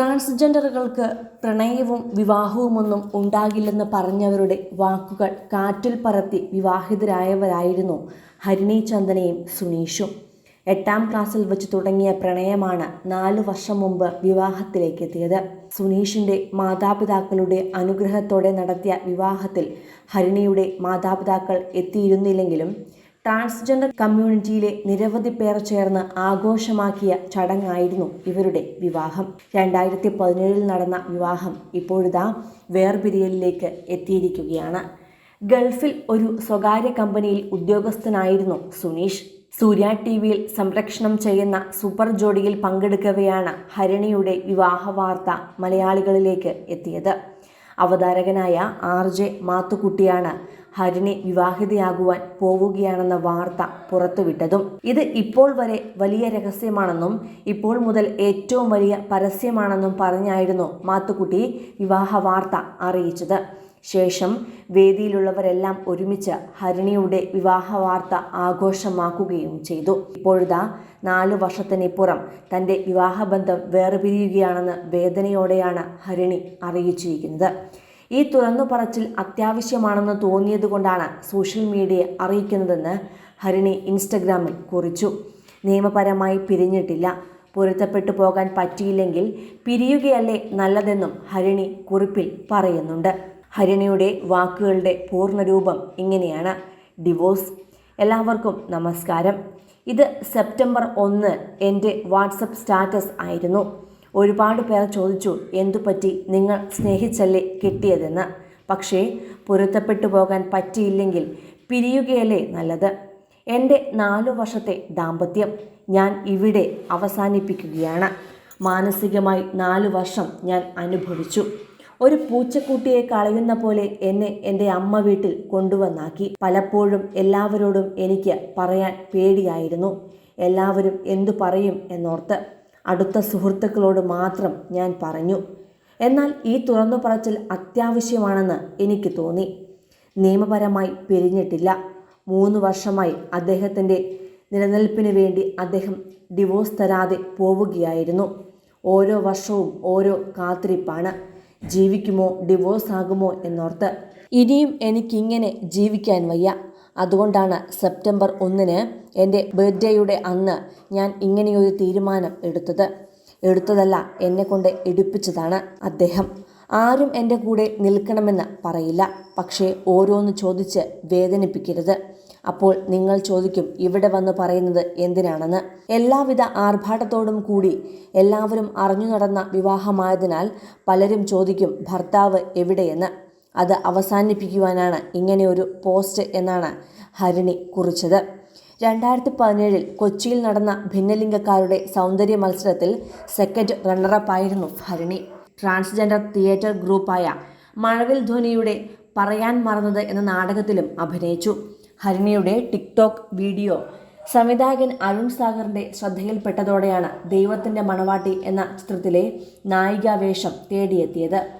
ട്രാൻസ്ജെൻഡറുകൾക്ക് പ്രണയവും വിവാഹവുമൊന്നും ഉണ്ടാകില്ലെന്ന് പറഞ്ഞവരുടെ വാക്കുകൾ കാറ്റിൽ പറത്തി വിവാഹിതരായവരായിരുന്നു ഹരിണി ചന്ദനയും സുനീഷും. എട്ടാം ക്ലാസ്സിൽ വെച്ച് തുടങ്ങിയ പ്രണയമാണ് നാലു വർഷം മുമ്പ് വിവാഹത്തിലേക്ക് എത്തിയത് സുനീഷിന്റെ മാതാപിതാക്കളുടെ അനുഗ്രഹത്തോടെ നടത്തിയ വിവാഹത്തിൽ ഹരിണിയുടെ മാതാപിതാക്കൾ എത്തിയിരുന്നില്ലെങ്കിലും ട്രാൻസ്ജെൻഡർ കമ്മ്യൂണിറ്റിയിലെ നിരവധി പേർ ചേർന്ന് ആഘോഷമാക്കിയ ചടങ്ങായിരുന്നു ഇവരുടെ വിവാഹം. രണ്ടായിരത്തി പതിനേഴിൽ നടന്ന വിവാഹം ഇപ്പോഴിതാ വേർപിരിയലിലേക്ക് എത്തിയിരിക്കുകയാണ്. ഗൾഫിൽ ഒരു സ്വകാര്യ കമ്പനിയിൽ ഉദ്യോഗസ്ഥനായിരുന്നു സുനീഷ്. സൂര്യ ടി വിയിൽ സംരക്ഷണം ചെയ്യുന്ന സൂപ്പർ ജോഡിയിൽ പങ്കെടുക്കവെയാണ് ഹരിണിയുടെ വിവാഹ വാർത്ത മലയാളികളിലേക്ക് എത്തിയത്. അവതാരകനായ ആർ ജെ മാത്തുക്കുട്ടിയാണ് ഹരിണി വിവാഹിതയാകുവാൻ പോവുകയാണെന്ന വാർത്ത പുറത്തുവിട്ടതും ഇത് ഇപ്പോൾ വരെ വലിയ രഹസ്യമാണെന്നും ഇപ്പോൾ മുതൽ ഏറ്റവും വലിയ പരസ്യമാണെന്നും പറഞ്ഞായിരുന്നു മാത്തുക്കുട്ടി വിവാഹ വാർത്ത അറിയിച്ചത്. ശേഷം വേദിയിലുള്ളവരെല്ലാം ഒരുമിച്ച് ഹരിണിയുടെ വിവാഹ വാർത്ത ആഘോഷമാക്കുകയും ചെയ്തു. ഇപ്പോഴിതാ നാലു വർഷത്തിനിപ്പുറം തന്റെ വിവാഹബന്ധം വേർപിരിയുകയാണെന്ന് വേദനയോടെയാണ് ഹരിണി അറിയിച്ചിരിക്കുന്നത്. ഈ തുറന്നു പറച്ചിൽ അത്യാവശ്യമാണെന്ന് തോന്നിയതുകൊണ്ടാണ് സോഷ്യൽ മീഡിയയെ അറിയിക്കുന്നതെന്ന് ഹരിണി ഇൻസ്റ്റഗ്രാമിൽ കുറിച്ചു. നിയമപരമായി പിരിഞ്ഞിട്ടില്ല. പൊരുത്തപ്പെട്ടു പോകാൻ പറ്റിയില്ലെങ്കിൽ പിരിയുകയല്ലേ നല്ലതെന്നും ഹരിണി കുറിപ്പിൽ പറയുന്നുണ്ട്. ഹരിണിയുടെ വാക്കുകളുടെ പൂർണരൂപം ഇങ്ങനെയാണ്. ഡിവോഴ്സ്. എല്ലാവർക്കും നമസ്കാരം. ഇത് സെപ്റ്റംബർ ഒന്ന് എന്റെ വാട്സപ്പ് സ്റ്റാറ്റസ് ആയിരുന്നു. ഒരുപാട് പേർ ചോദിച്ചു എന്തുപറ്റി? നിങ്ങൾ സ്നേഹിച്ചല്ലേ കിട്ടിയതെന്ന്. പക്ഷേ പൊരുത്തപ്പെട്ടു പോകാൻ പറ്റിയില്ലെങ്കിൽ പിരിയുകയല്ലേ നല്ലത്. എന്റെ നാലു വർഷത്തെ ദാമ്പത്യം ഞാൻ ഇവിടെ അവസാനിപ്പിക്കുകയാണ്. മാനസികമായി നാലു വർഷം ഞാൻ അനുഭവിച്ചു. ഒരു പൂച്ചക്കുട്ടിയെ കളയുന്ന പോലെ എന്നെ എന്റെ അമ്മ വീട്ടിൽ കൊണ്ടുവന്നാക്കി. പലപ്പോഴും എല്ലാവരോടും എനിക്ക് പറയാൻ പേടിയായിരുന്നു. എല്ലാവരും എന്തു പറയും എന്നോർത്ത് അടുത്ത സുഹൃത്തുക്കളോട് മാത്രം ഞാൻ പറഞ്ഞു. എന്നാൽ ഈ തുറന്നു പറച്ചിൽ അത്യാവശ്യമാണെന്ന് എനിക്ക് തോന്നി. നിയമപരമായി പിരിഞ്ഞിട്ടില്ല. മൂന്ന് വർഷമായി അദ്ദേഹത്തിന്റെ നിലനിൽപ്പിന് വേണ്ടി അദ്ദേഹം ഡിവോഴ്സ് തരാതെ പോവുകയായിരുന്നു. ഓരോ വർഷവും ഓരോ കാത്തിരിപ്പാണ്. ജീവിക്കുമോ ഡിവോഴ്സ് ആകുമോ എന്നോർത്ത്. ഇനിയും എനിക്കിങ്ങനെ ജീവിക്കാൻ വയ്യ. അതുകൊണ്ടാണ് സെപ്റ്റംബർ ഒന്നിന് എന്റെ ബർത്ത്ഡേയുടെ അന്ന് ഞാൻ ഇങ്ങനെയൊരു തീരുമാനം എടുത്തത്. എടുത്തതല്ല എന്നെ കൊണ്ട് എടുപ്പിച്ചതാണ് അദ്ദേഹം. ആരും എന്റെ കൂടെ നിൽക്കണമെന്ന് പറയില്ല. പക്ഷേ ഓരോന്ന് ചോദിച്ച് വേദനിപ്പിക്കരുത്. അപ്പോൾ നിങ്ങൾ ചോദിക്കും ഇവിടെ വന്ന് പറയുന്നത് എന്തിനാണെന്ന്. എല്ലാവിധ ആർഭാടത്തോടും കൂടി എല്ലാവരും അറിഞ്ഞു നടന്ന വിവാഹമായതിനാൽ പലരും ചോദിക്കും ഭർത്താവ് എവിടെയെന്ന്. അത് അവസാനിപ്പിക്കുവാനാണ് ഇങ്ങനെയൊരു പോസ്റ്റ് എന്നാണ് ഹരിണി കുറിച്ചത്. രണ്ടായിരത്തി പതിനേഴിൽ കൊച്ചിയിൽ നടന്ന ഭിന്നലിംഗക്കാരുടെ സൗന്ദര്യ മത്സരത്തിൽ സെക്കൻഡ് റണ്ണറപ്പായിരുന്നു ഹരിണി. ട്രാൻസ്ജെൻഡർ തിയേറ്റർ ഗ്രൂപ്പായ മഴവിൽ ധ്വനിയുടെ പറയാൻ മറന്നത് എന്ന നാടകത്തിലും അഭിനയിച്ചു. ഹരിണിയുടെ ടിക്ടോക്ക് വീഡിയോ സംവിധായകൻ അരുൺ സാഗറിന്റെ ശ്രദ്ധയിൽപ്പെട്ടതോടെയാണ് ദൈവത്തിന്റെ മണവാട്ടി എന്ന ചിത്രത്തിലെ നായികാവേഷം തേടിയെത്തിയത്.